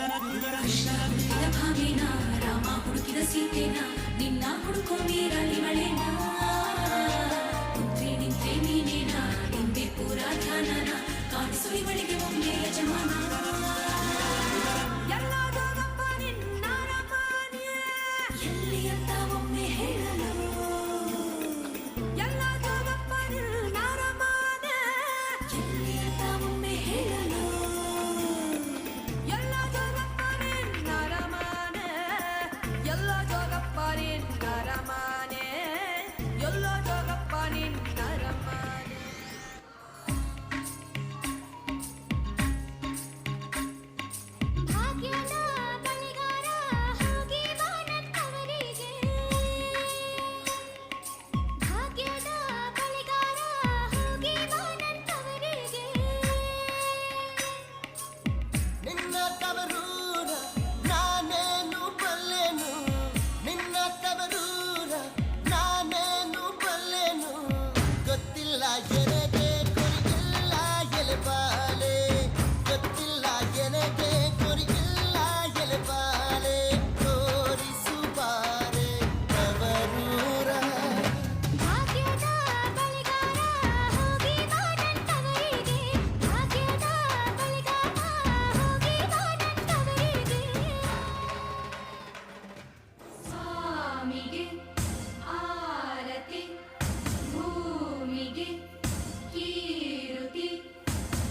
ಹುಟ್ಟಿದ ಭಾವೇನ ರಾಮ ಹುಡುಕಿದ ಸೀತೆನ ನಿನ್ನ ಹುಡುಕೋ ಮೀರಲಿ Your love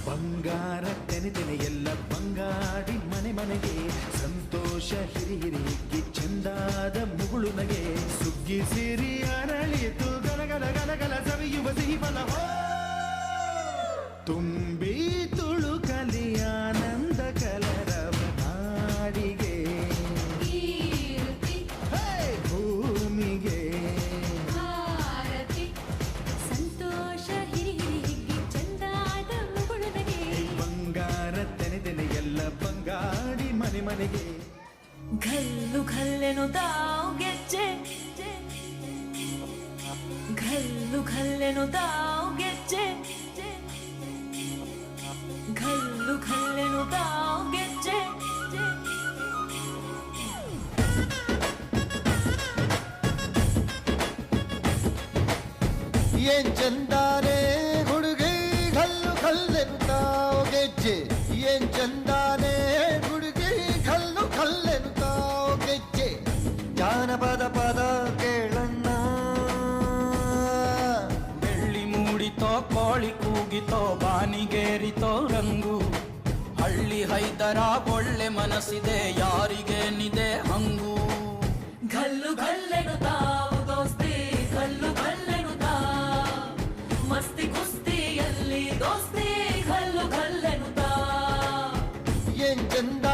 ಬಂಗಾರ ತೆನೆ ತೆನೆ ಎಲ್ಲ ಬಂಗಾಡಿ ಮನೆ ಮನೆಗೆ ಸಂತೋಷ ಹಿರಿ ಚಂದಾದ ಮುಗುಳು ನನಗೆ ಸುಗ್ಗಿ ಬಂಗಾಡಿ ಮನೆ ಮನೆಗೆ ಘಲ್ಲು ಘಲ್ಲೆನು ತಾವು ಗೆಜ್ಜೆ ಘಲ್ಲು ಘಲ್ಲೆನು ತಾವು ಗೆಜ್ಜೆ ಘಲ್ಲು ಘಲ್ಲೆನು ತಾವು ಗೆಜ್ಜೆ ಏನ್ ಚಂದಾನೆ ಹುಡುಗಿ ಕಲ್ಲು ಕಲ್ಲೆನುತ್ತಾವ್ ಗೆಜ್ಜೆ ಏನ್ ಚಂದಾನೆ ಜಾನಪದ ಪದ ಕೇಳಣ್ಣ. ಬೆಳ್ಳಿ ಮೂಡಿತೋ ಕೋಳಿ ಕೂಗಿತೋ ಬಾನಿಗೇರಿತೋ ರಂಗು. ಹಳ್ಳಿ ಹೈದರ ಒಳ್ಳೆ ಮನಸ್ಸಿದೆ ಯಾರಿಗೇನಿದೆ ಹಂಗು. ಗಲ್ಲು ಘಲ್ಲೆನು ತಾವು ದೋಸ್ತಿ ಗಲ್ಲು ಘಲ್ಲೆನು ತಾ ಮಸ್ತಿ ಕುಸ್ತಿಯಲ್ಲಿ ದೋಸ್ತಿ ಗಲ್ಲು ಘಲ್ಲೆನು ತಾ ಏನ್ ಚಂದ